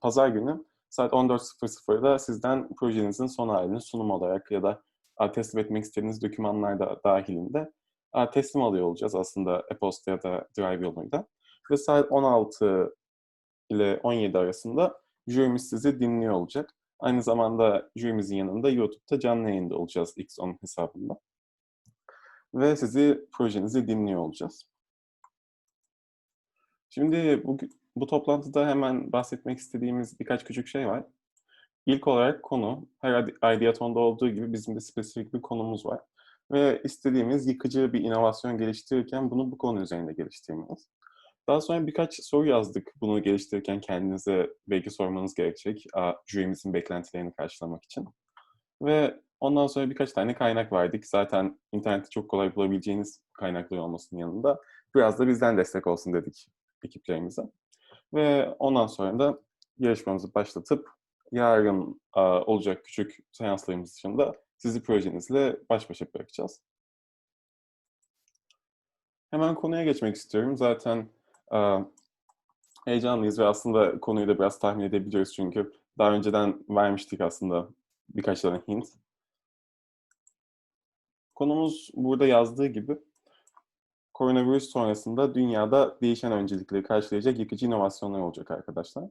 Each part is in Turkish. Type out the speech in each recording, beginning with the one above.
pazar günü saat 14.00'da sizden projenizin son halini sunum olarak ya da teslim etmek istediğiniz dokümanlar da dahilinde teslim alıyor olacağız aslında e-posta ya da Drive yoluyla. Ve saat 16 ile 17 arasında jürimiz sizi dinliyor olacak. Aynı zamanda jürimizin yanında YouTube'da canlı yayında olacağız X10 hesabında. Ve sizi projenizi dinliyor olacağız. Şimdi bu, bu toplantıda hemen bahsetmek istediğimiz birkaç küçük şey var. İlk olarak konu, her Ideaton'da olduğu gibi bizim de spesifik bir konumuz var. Ve istediğimiz yıkıcı bir inovasyon geliştirirken bunu bu konu üzerinde geliştirmeniz. Daha sonra birkaç soru yazdık bunu geliştirirken kendinize belki sormanız gerekecek jürimizin beklentilerini karşılamak için. Ve ondan sonra birkaç tane kaynak verdik. Zaten internette çok kolay bulabileceğiniz kaynaklar olmasının yanında biraz da bizden destek olsun dedik ekiplerimize. Ve ondan sonra da yarışmamızı başlatıp yarın olacak küçük seanslarımız dışında sizi projenizle baş başa bırakacağız. Hemen konuya geçmek istiyorum. Zaten heyecanlıyız ve aslında konuyu da biraz tahmin edebiliyoruz çünkü daha önceden vermiştik aslında birkaç tane hint. Konumuz burada yazdığı gibi koronavirüs sonrasında dünyada değişen öncelikleri karşılayacak yıkıcı inovasyonlar olacak arkadaşlar.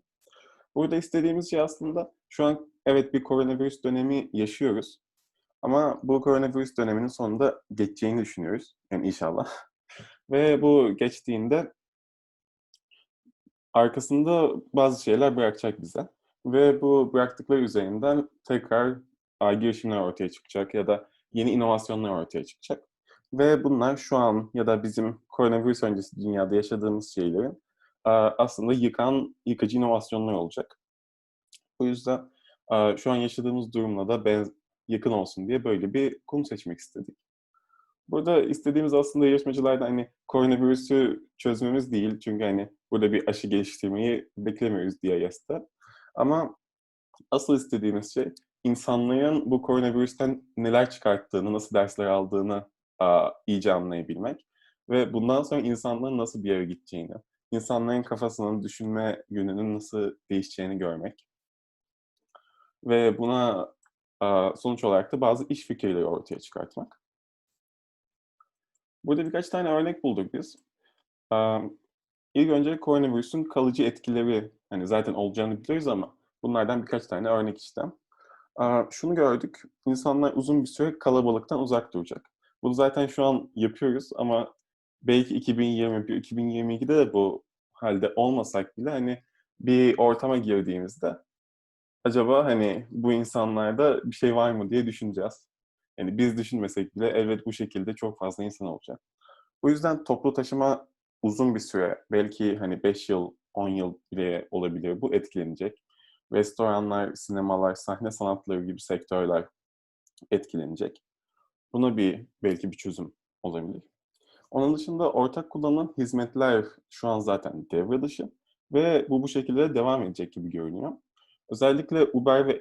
Burada istediğimiz şey aslında şu an evet bir koronavirüs dönemi yaşıyoruz. Ama bu koronavirüs döneminin sonunda geçeceğini düşünüyoruz. Yani inşallah. Ve bu geçtiğinde arkasında bazı şeyler bırakacak bize. Ve bu bıraktıkları üzerinden tekrar girişimler ortaya çıkacak ya da yeni inovasyonlar ortaya çıkacak. Ve bunlar şu an ya da bizim koronavirüs öncesi dünyada yaşadığımız şeylerin aslında yıkan, yıkıcı inovasyonlar olacak. O yüzden şu an yaşadığımız durumla da benz yakın olsun diye böyle bir konu seçmek istedik. Burada istediğimiz aslında yarışmacılardan hani koronavirüsü çözmemiz değil. Çünkü hani burada bir aşı geliştirmeyi beklemiyoruz DIS'te. Ama asıl istediğimiz şey insanların bu koronavirüsten neler çıkarttığını, nasıl dersler aldığını iyice anlayabilmek. Ve bundan sonra insanların nasıl bir yere gideceğini, insanların kafasının düşünme yönünün nasıl değişeceğini görmek. Ve buna sonuç olarak da bazı iş fikirleri ortaya çıkartmak. Burada birkaç tane örnek bulduk biz. İlk önce koronavirüsün kalıcı etkileri, hani zaten olacağını biliyoruz ama bunlardan birkaç tane örnek işte. Şunu gördük, insanlar uzun bir süre kalabalıktan uzak duracak. Bunu zaten şu an yapıyoruz ama belki 2021, 2022'de de bu halde olmasak bile hani bir ortama girdiğimizde acaba hani bu insanlarda bir şey var mı diye düşüneceğiz. Yani biz düşünmesek bile evet bu şekilde çok fazla insan olacak. Bu yüzden toplu taşıma uzun bir süre, belki hani 5 yıl, 10 yıl bile olabilir. Bu etkilenecek. Restoranlar, sinemalar, sahne sanatları gibi sektörler etkilenecek. Buna bir belki bir çözüm olabilir. Onun dışında ortak kullanılan hizmetler şu an zaten devre dışı ve bu bu şekilde devam edecek gibi görünüyor. Özellikle Uber ve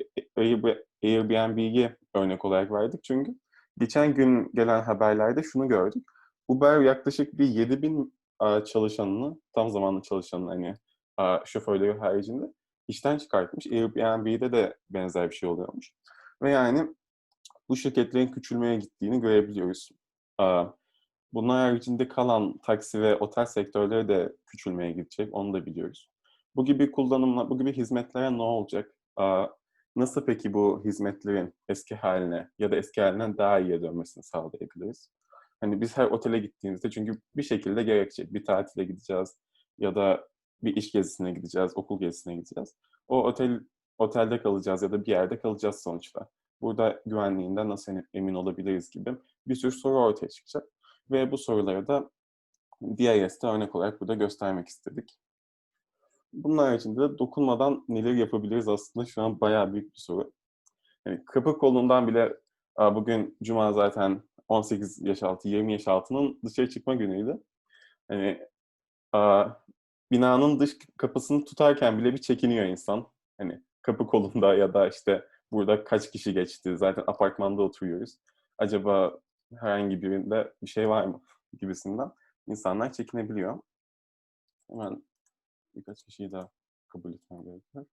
Airbnb'yi örnek olarak verdik çünkü geçen gün gelen haberlerde şunu gördük. Uber yaklaşık bir 7000 çalışanını, tam zamanlı çalışanını hani şoförleri haricinde işten çıkartmış. Airbnb'de de benzer bir şey oluyormuş. Ve yani bu şirketlerin küçülmeye gittiğini görebiliyoruz. Bunlar haricinde kalan taksi ve otel sektörleri de küçülmeye gidecek, onu da biliyoruz. Bu gibi kullanımla, bu gibi hizmetlere ne olacak? Nasıl peki bu hizmetlerin eski haline ya da eski halinden daha iyiye dönmesini sağlayabiliriz? Hani biz her otele gittiğimizde çünkü bir şekilde gerekecek. Bir tatile gideceğiz ya da bir iş gezisine gideceğiz, okul gezisine gideceğiz. O otel otelde kalacağız ya da bir yerde kalacağız sonuçta. Burada güvenliğinden nasıl emin olabiliriz gibi bir sürü soru ortaya çıkacak. Ve bu soruları da DIS'te örnek olarak burada göstermek istedik. Bunun haricinde de dokunmadan neler yapabiliriz aslında şu an bayağı büyük bir soru. Yani kapı kolundan bile bugün Cuma zaten 18 yaş altı, 20 yaş altının dışarı çıkma günüydü. Hani binanın dış kapısını tutarken bile bir çekiniyor insan. Hani kapı kolunda ya da işte burada kaç kişi geçti? Zaten apartmanda oturuyoruz. Acaba herhangi birinde bir şey var mı? gibisinden insanlar çekinebiliyor. Hemen birkaç kişiyi daha kabul etmem gerekiyor.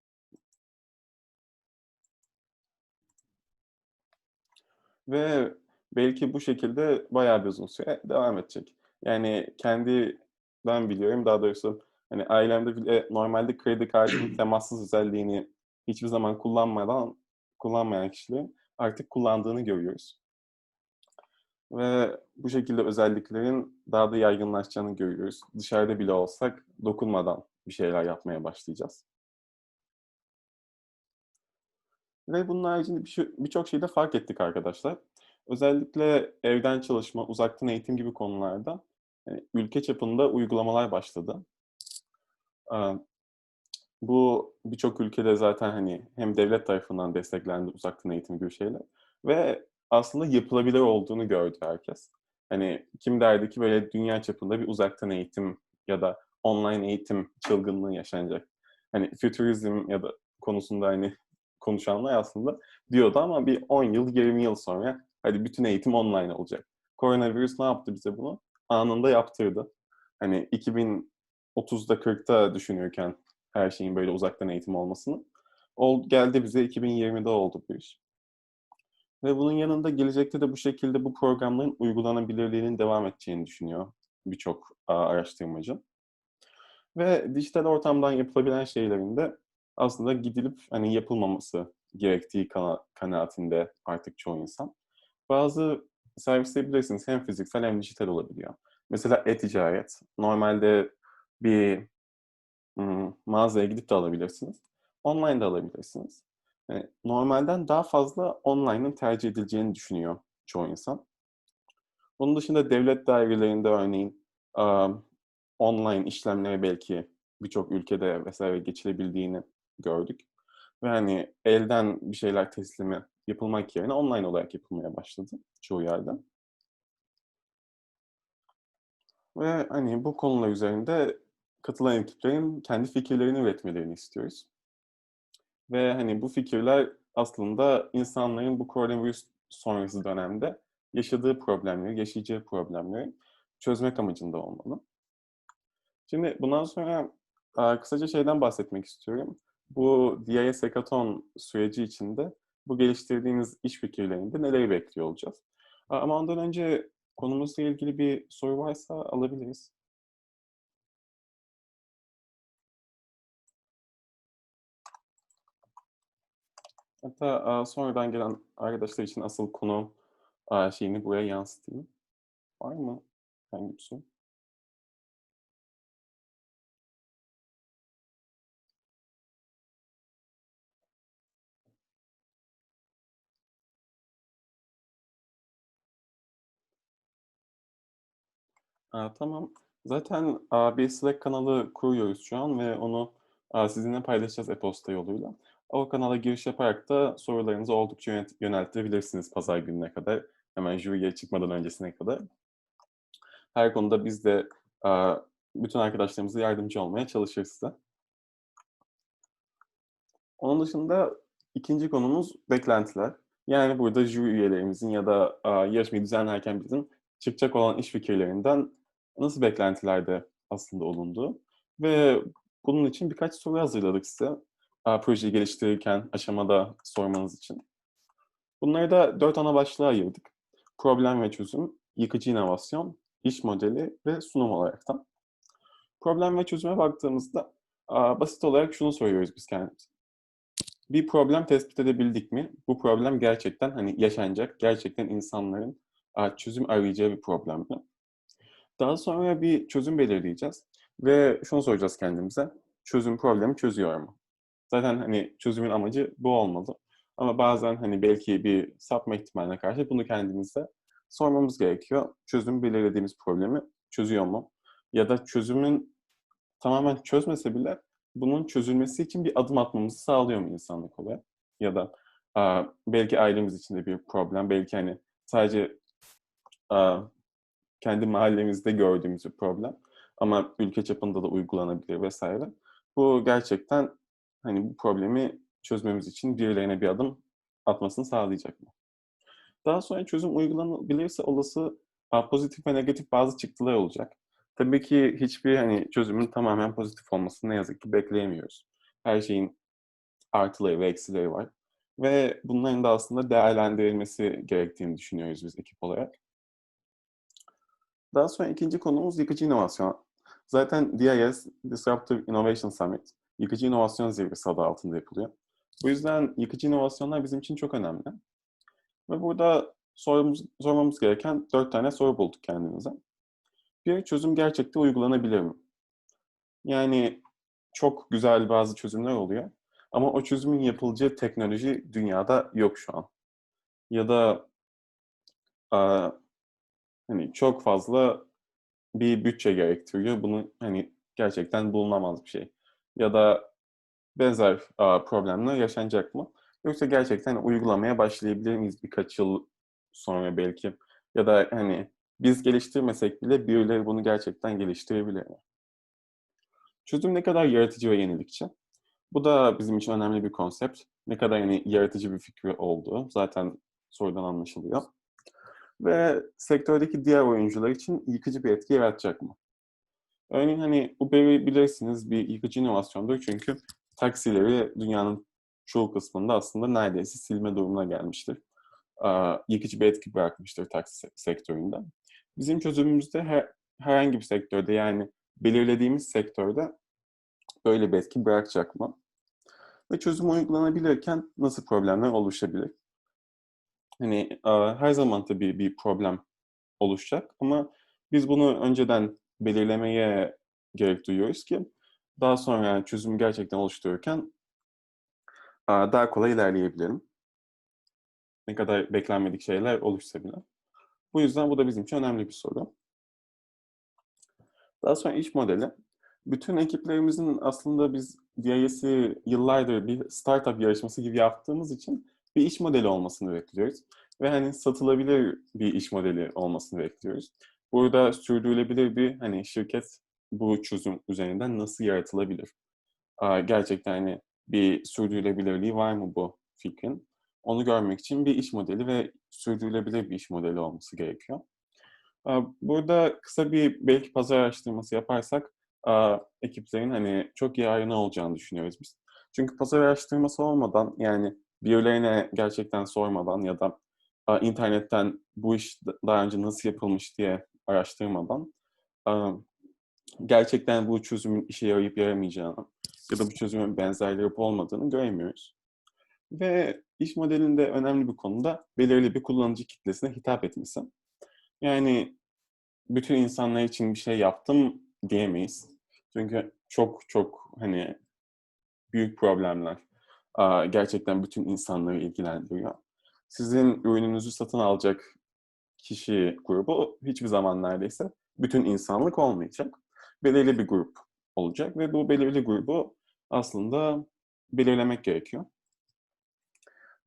Ve belki bu şekilde bayağı bir uzun süre devam edecek. Yani kendi ben biliyorum daha doğrusu hani ailemde bile normalde kredi kartının temassız özelliğini hiçbir zaman kullanmadan kullanmayan kişilerin artık kullandığını görüyoruz. Ve bu şekilde özelliklerin daha da yaygınlaşacağını görüyoruz. Dışarıda bile olsak dokunmadan bir şeyler yapmaya başlayacağız. Ve bunun haricinde bir birçok şeyi de fark ettik arkadaşlar. Özellikle evden çalışma, uzaktan eğitim gibi konularda hani ülke çapında uygulamalar başladı. Bu birçok ülkede zaten hani hem devlet tarafından desteklendi uzaktan eğitim gibi şeyler ve aslında yapılabilir olduğunu gördü herkes. Hani kim derdi ki böyle dünya çapında bir uzaktan eğitim ya da online eğitim çılgınlığı yaşanacak. Hani fütürizm ya da konusunda hani konuşanlar aslında diyordu ama bir 10 yıl, 20 yıl sonra hadi bütün eğitim online olacak. Koronavirüs ne yaptı bize bunu? Anında yaptırdı. Hani 2030'da 40'ta düşünürken her şeyin böyle uzaktan eğitim olmasını. Ol, geldi bize 2020'de oldu bu iş. Ve bunun yanında gelecekte de bu şekilde bu programların uygulanabilirliğinin devam edeceğini düşünüyor birçok araştırmacı. Ve dijital ortamdan yapılabilen şeylerin de aslında gidilip hani yapılmaması gerektiği kana kanaatinde artık çoğu insan. Bazı servisleri bilirsiniz hem fiziksel hem dijital olabiliyor. Mesela e-ticaret. Normalde bir mağazaya gidip de alabilirsiniz. Online de alabilirsiniz. Normalden daha fazla online'ın tercih edileceğini düşünüyor çoğu insan. Bunun dışında devlet dairelerinde örneğin online işlemlere belki birçok ülkede vesaire geçilebildiğini gördük. Ve hani elden bir şeyler teslimi yapılmak yerine online olarak yapılmaya başladı çoğu yerde. Ve hani bu konular üzerinde katılan ekiplerin kendi fikirlerini üretmelerini istiyoruz. Ve hani bu fikirler aslında insanların bu koronavirüs sonrası dönemde yaşadığı problemleri, yaşayacağı problemleri çözmek amacında olmalı. Şimdi bundan sonra kısaca şeyden bahsetmek istiyorum. Bu DIS Hackathon süreci içinde bu geliştirdiğimiz iş fikirlerinde neleri bekliyor olacağız? Ama ondan önce konumuzla ilgili bir soru varsa alabiliriz. Hatta sonradan gelen arkadaşlar için asıl konu şeyini buraya yansıtayım. Var mı herhangi bir soru? A, tamam. Zaten, bir Slack kanalı kuruyoruz şu an ve onu, sizinle paylaşacağız e-posta yoluyla. O kanala giriş yaparak da sorularınızı oldukça yöneltebilirsiniz pazar gününe kadar. Hemen jüriye çıkmadan öncesine kadar. Her konuda biz de, bütün arkadaşlarımıza yardımcı olmaya çalışırız size. Onun dışında ikinci konumuz beklentiler. Yani burada jüri üyelerimizin ya da, yarışmayı düzenlerken bizim çıkacak olan iş fikirlerinden nasıl beklentilerde aslında olundu ve bunun için birkaç soru hazırladık size, projeyi geliştirirken aşamada sormanız için. Bunları da 4 ana başlığa ayırdık. Problem ve çözüm, yıkıcı inovasyon, iş modeli ve sunum olaraktan. Problem ve çözüme baktığımızda, aaa, basit olarak şunu soruyoruz biz kendimize. Bir problem tespit edebildik mi? Bu problem gerçekten, hani, yaşanacak, gerçekten insanların, aaa, çözüm arayacağı bir problem mi? Daha sonra bir çözüm belirleyeceğiz ve şunu soracağız kendimize, çözüm problemi çözüyor mu? Zaten, hani, çözümün amacı bu olmalı ama bazen, hani, belki bir sapma ihtimaline karşı bunu kendimize sormamız gerekiyor. Çözüm belirlediğimiz problemi çözüyor mu? Ya da çözümün tamamen çözmese bile bunun çözülmesi için bir adım atmamızı sağlıyor mu insanlık olarak? Ya da, aaa, belki ailemiz içinde bir problem, belki, hani, sadece, aaa, kendi mahallemizde gördüğümüz bir problem ama ülke çapında da uygulanabilir vs. Bu gerçekten, hani, bu problemi çözmemiz için birilerine bir adım atmasını sağlayacak mı? Daha sonra çözüm uygulanabilirse olası, pozitif ve negatif bazı çıktılar olacak. Tabii ki hiçbir, hani, çözümün tamamen pozitif olmasını ne yazık ki bekleyemiyoruz. Her şeyin artıları ve eksileri var. ve bunların da aslında değerlendirilmesi gerektiğini düşünüyoruz biz ekip olarak. Daha sonra ikinci konumuz yıkıcı inovasyon. Zaten DIS, Disruptive Innovation Summit, yıkıcı inovasyon zirvesi adı altında yapılıyor. Bu yüzden yıkıcı inovasyonlar bizim için çok önemli. Ve burada sormamız, sormamız gereken dört tane soru bulduk kendimize. Bir, çözüm gerçekte uygulanabilir mi? Yani çok güzel bazı çözümler oluyor. Ama o çözümün yapılacağı teknoloji dünyada yok şu an. Ya da a, hani çok fazla bir bütçe gerektiriyor. Bunu hani gerçekten bulunamaz bir şey. Ya da benzer problemler yaşanacak mı? Yoksa gerçekten uygulamaya başlayabilir miyiz birkaç yıl sonra belki? Ya da hani biz geliştirmesek bile birileri bunu gerçekten geliştirebilir mi? Çözüm ne kadar yaratıcı ve yenilikçi? Bu da bizim için önemli bir konsept. Ne kadar yani yaratıcı bir fikri olduğu zaten sorudan anlaşılıyor. Ve sektördeki diğer oyuncular için yıkıcı bir etki yaratacak mı? Örneğin hani Uber'i bilirsiniz bir yıkıcı inovasyondur çünkü taksileri dünyanın çoğu kısmında aslında neredeyse silme durumuna gelmiştir. Yıkıcı bir etki bırakmıştır taksi sektöründe. Bizim çözümümüzde her, herhangi bir sektörde yani belirlediğimiz sektörde böyle bir etki bırakacak mı? Ve çözüm uygulanabilirken nasıl problemler oluşabilir? Hani her zaman tabii bir problem oluşacak ama biz bunu önceden belirlemeye gerek duyuyoruz ki daha sonra yani çözümü gerçekten oluştururken daha kolay ilerleyebilirim. Ne kadar beklenmedik şeyler oluşsa bile. Bu yüzden bu da bizim için önemli bir soru. Daha sonra iş modeli. Bütün ekiplerimizin aslında biz DIS'i yıllardır bir startup yarışması gibi yaptığımız için bir iş modeli olmasını bekliyoruz. Ve hani satılabilir bir iş modeli olmasını bekliyoruz. Burada sürdürülebilir bir hani şirket bu çözüm üzerinden nasıl yaratılabilir? Gerçekten hani bir sürdürülebilirliği var mı bu fikrin? Onu görmek için bir iş modeli ve sürdürülebilir bir iş modeli olması gerekiyor. Burada kısa bir belki pazar araştırması yaparsak ekiplerin hani çok yararına olacağını düşünüyoruz biz. Çünkü pazar araştırması olmadan yani birilerine gerçekten sormadan ya da internetten bu iş daha önce nasıl yapılmış diye araştırmadan gerçekten bu çözümün işe yarayıp yaramayacağını ya da bu çözümün benzerleri olmadığını göremiyoruz. Ve iş modelinde önemli bir konuda belirli bir kullanıcı kitlesine hitap etmesi. Yani bütün insanlar için bir şey yaptım diyemeyiz. Çünkü çok çok hani büyük problemler gerçekten bütün insanları ilgilendiriyor. Sizin ürününüzü satın alacak kişi grubu hiçbir zaman neredeyse bütün insanlık olmayacak. Belirli bir grup olacak ve bu belirli grubu aslında belirlemek gerekiyor.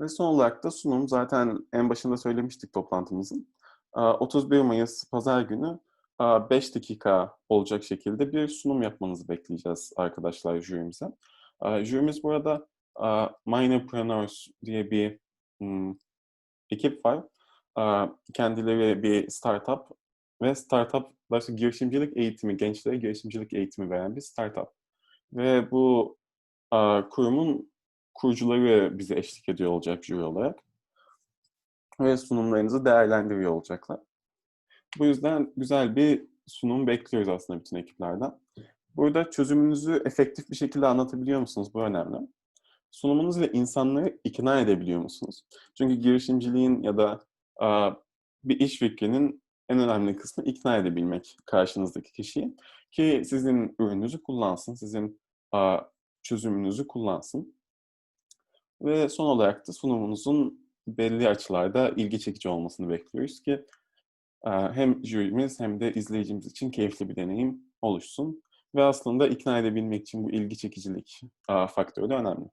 Ve son olarak da sunum zaten en başında söylemiştik toplantımızın. 31 Mayıs Pazar günü 5 dakika olacak şekilde bir sunum yapmanızı bekleyeceğiz arkadaşlar jürimize. Jürimiz burada Minepreneurs diye bir ekip var. Kendileri bir startup ve startup başka girişimcilik eğitimi, gençlere girişimcilik eğitimi veren bir startup. Ve bu kurumun kurucuları bize eşlik ediyor olacak jüri olarak. Ve sunumlarınızı değerlendiriyor olacaklar. Bu yüzden güzel bir sunum bekliyoruz aslında bütün ekiplerden. Burada çözümünüzü efektif bir şekilde anlatabiliyor musunuz? Bu önemli. Sunumunuz ile insanları ikna edebiliyor musunuz? Çünkü girişimciliğin ya da bir iş fikrinin en önemli kısmı ikna edebilmek karşınızdaki kişiyi ki sizin ürününüzü kullansın, sizin çözümünüzü kullansın. Ve son olarak da sunumunuzun belli açılarda ilgi çekici olmasını bekliyoruz ki hem jürimiz hem de izleyicimiz için keyifli bir deneyim oluşsun. Ve aslında ikna edebilmek için bu ilgi çekicilik faktörü de önemli.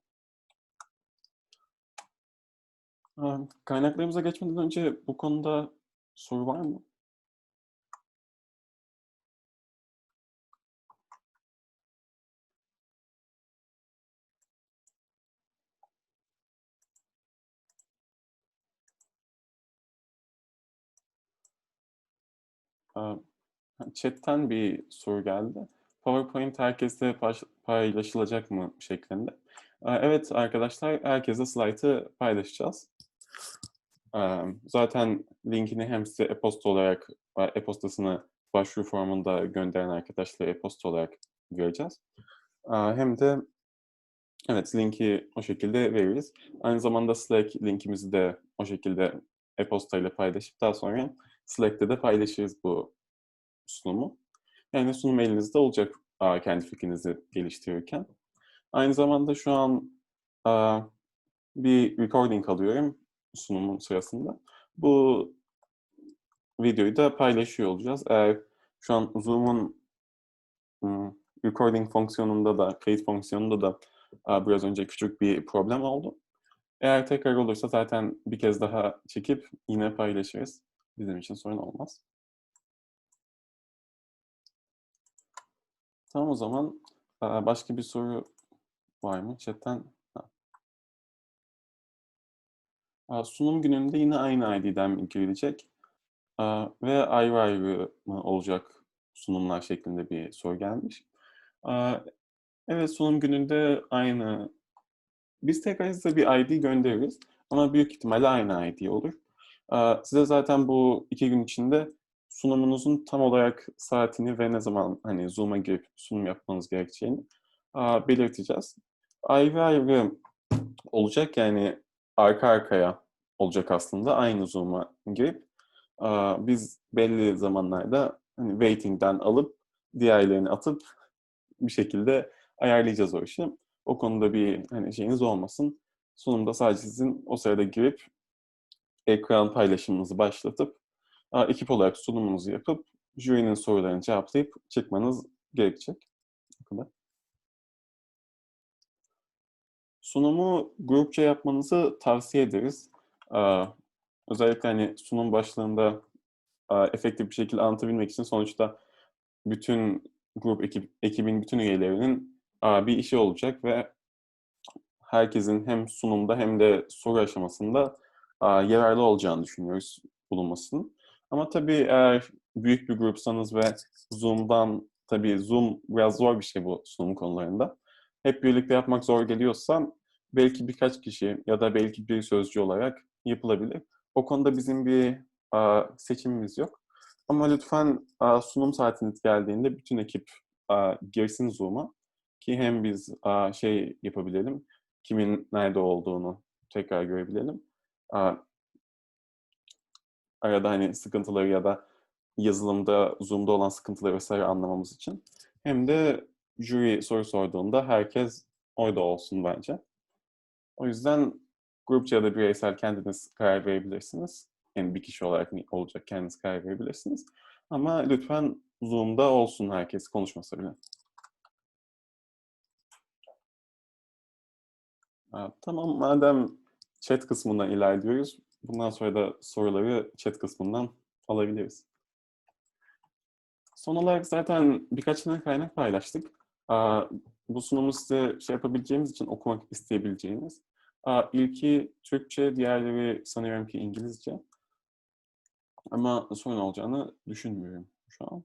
Kaynaklarımıza geçmeden önce bu konuda soru var mı? Chat'ten bir soru geldi. PowerPoint herkese paylaşılacak mı şeklinde. Evet arkadaşlar, herkese slaytı paylaşacağız. Zaten linkini hem size e-posta olarak, eee, e-postasına başvuru formunda gönderen arkadaşlara e-posta olarak vereceğiz. Eee, hem de evet, linki o şekilde veririz. Aynı zamanda Slack linkimizi de o şekilde e-postayla paylaşıp daha sonra Slack'te de paylaşırız bu sunumu. Yani sunum elinizde olacak, kendi fikrinizi geliştirirken. Aynı zamanda şu an, bir recording alıyorum sunumum sırasında. Bu videoyu da paylaşıyor olacağız. Eğer şu an Zoom'un, recording fonksiyonunda da, kayıt fonksiyonunda da, biraz önce küçük bir problem oldu. Eğer tekrar olursa zaten bir kez daha çekip yine paylaşırız. Bizim için sorun olmaz. Tamam o zaman, başka bir soru var mı chatten? Sunum gününde yine aynı ID'den girilecek, ve ayrı ayrı mı olacak sunumlar şeklinde bir soru gelmiş. Evet, sunum gününde aynı Biz tekrar size bir ID göndeririz ama büyük ihtimalle aynı ID olur. Size zaten bu 2 gün içinde sunumunuzun tam olarak saatini ve ne zaman, hani, Zoom'a girip sunum yapmanız gerekeceğini, belirteceğiz. Ayrı ayrı olacak, yani arka arkaya olacak aslında. Aynı Zoom'a girip, biz belli zamanlarda, hani, waiting'den alıp diğerlerini atıp bir şekilde ayarlayacağız o işi. O konuda bir, hani, şeyiniz olmasın. Sunumda sadece sizin o sırada girip ekran paylaşımınızı başlatıp, ekip olarak sunumunuzu yapıp jürinin sorularını cevaplayıp çıkmanız gerekecek. Sunumu grupça yapmanızı tavsiye ederiz. Özellikle, hani, sunum başlığında, efektif bir şekilde anlatabilmek için sonuçta bütün grup ekip ekibin bütün üyelerinin, bir işi olacak ve herkesin hem sunumda hem de soru aşamasında, yararlı olacağını düşünüyoruz bulunmasının. Ama tabii eğer büyük bir grupsanız ve Zoom'dan Tabii Zoom biraz zor bir şey bu sunum konularında. Hep birlikte yapmak zor geliyorsa belki birkaç kişi ya da belki bir sözcü olarak yapılabilir. O konuda bizim bir, aaa, seçimimiz yok. Ama lütfen, aaa, sunum saatiniz geldiğinde bütün ekip, aaa, girsin Zoom'a ki hem biz, aaa, şey yapabilelim, kimin nerede olduğunu tekrar görebilelim. Aaa Arada, hani, sıkıntıları ya da yazılımda, Zoom'da olan sıkıntıları vs. anlamamız için hem de jüri soru sorduğunda herkes orada olsun bence. O yüzden grupça ya da bireysel kendiniz karar verebilirsiniz. Yani bir kişi olarak olacak kendiniz karar verebilirsiniz. Ama lütfen Zoom'da olsun herkes konuşmasa bile. Tamam, madem chat kısmından ilerliyoruz, bundan sonra da soruları chat kısmından alabiliriz. Son olarak zaten birkaç tane kaynak paylaştık. Bu sunumu size şey yapabileceğimiz için, okumak isteyebileceğiniz. İlki Türkçe, diğerleri sanıyorum ki İngilizce. Ama sorun olacağını düşünmüyorum şu an.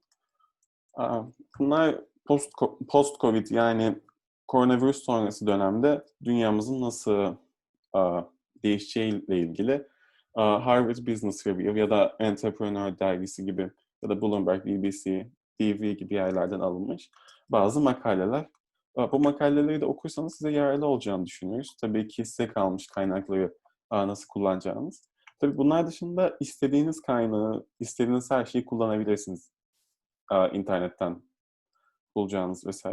Bunlar post ko post-COVID yani koronavirüs sonrası dönemde dünyamızın nasıl, değişeceğiyle ilgili, Harvard Business Review ya da Entrepreneur Dergisi gibi ya da Bloomberg, BBC, TV gibi yerlerden alınmış bazı makaleler. Bu makaleleri de okursanız size yararlı olacağını düşünüyoruz. Tabii ki size kalmış kaynakları, nasıl kullanacağınız. Tabii bunlar dışında istediğiniz kaynağı, istediğiniz her şeyi kullanabilirsiniz, internetten bulacağınız.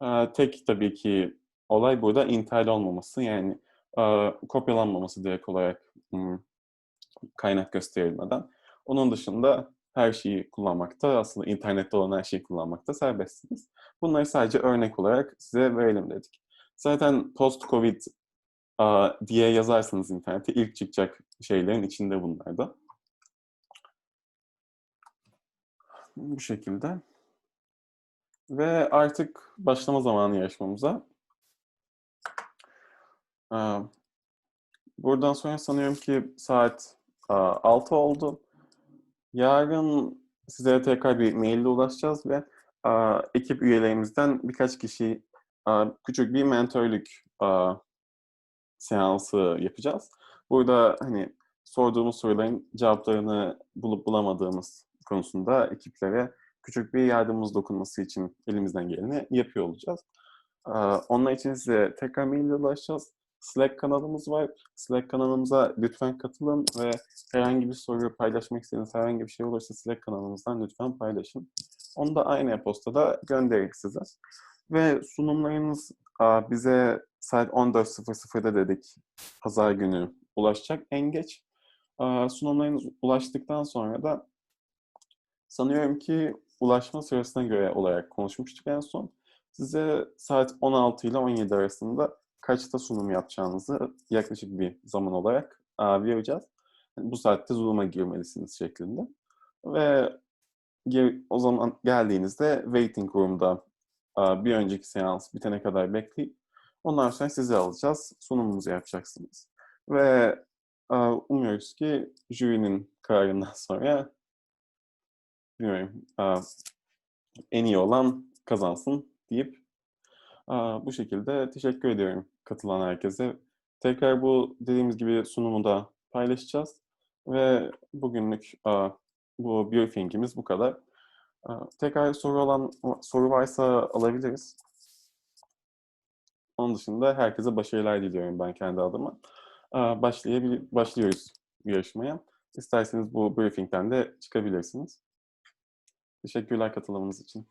Aaa, tek tabii ki olay burada intihal olmaması, yani, kopyalanmaması direkt olarak, ımm, kaynak gösterilmeden. Onun dışında her şeyi kullanmakta, aslında internette olan her şeyi kullanmakta serbestsiniz. Bunları sadece örnek olarak size verelim dedik. Zaten post-COVID, diye yazarsanız internete ilk çıkacak şeylerin içinde bunlar da. Bu şekilde. Ve artık başlama zamanı yarışmamıza. Buradan sonra sanıyorum ki saat, aaa, 18.00 oldu. Yarın size tekrar bir maille ulaşacağız ve, aaa, ekip üyelerimizden birkaç kişi, aaa, küçük bir mentörlük, aaa, seansı yapacağız. Burada, hani, sorduğumuz soruların cevaplarını bulup bulamadığımız konusunda ekiplere küçük bir yardımımız dokunması için elimizden geleni yapıyor olacağız. Onlar için size tekrar mail ulaşacağız. Slack kanalımız var. Slack kanalımıza lütfen katılın ve herhangi bir soru paylaşmak istediğiniz herhangi bir şey olursa Slack kanalımızdan lütfen paylaşın. Onu da aynı e-postada göndeririz size. Ve sunumlarınız, bize saat 14.00'da dedik, pazar günü ulaşacak en geç. Sunumlarınız ulaştıktan sonra da sanıyorum ki ulaşma süresine göre olarak konuşmuştuk en son. Size saat 16 ile 17 arasında kaçta sunum yapacağınızı yaklaşık bir zaman olarak, vereceğiz. Bu saatte Zoom'a girmelisiniz şeklinde. Ve o zaman geldiğinizde waiting room'da, bir önceki seans bitene kadar bekleyip ondan sonra sizi alacağız, sunumunuzu yapacaksınız. Ve, umuyoruz ki jürinin kararından sonra bilmiyorum, en iyi olan kazansın deyip, bu şekilde teşekkür ediyorum katılan herkese. Tekrar bu dediğimiz gibi sunumu da paylaşacağız ve bugünlük, bu briefing'imiz bu kadar. Aaa, tekrar soru olan soru varsa alabiliriz. Onun dışında herkese başarılar diliyorum ben kendi adıma. Aaa, başlayabil başlıyoruz yarışmaya. İsterseniz bu briefing'den de çıkabilirsiniz. Teşekkürler katılımınız için.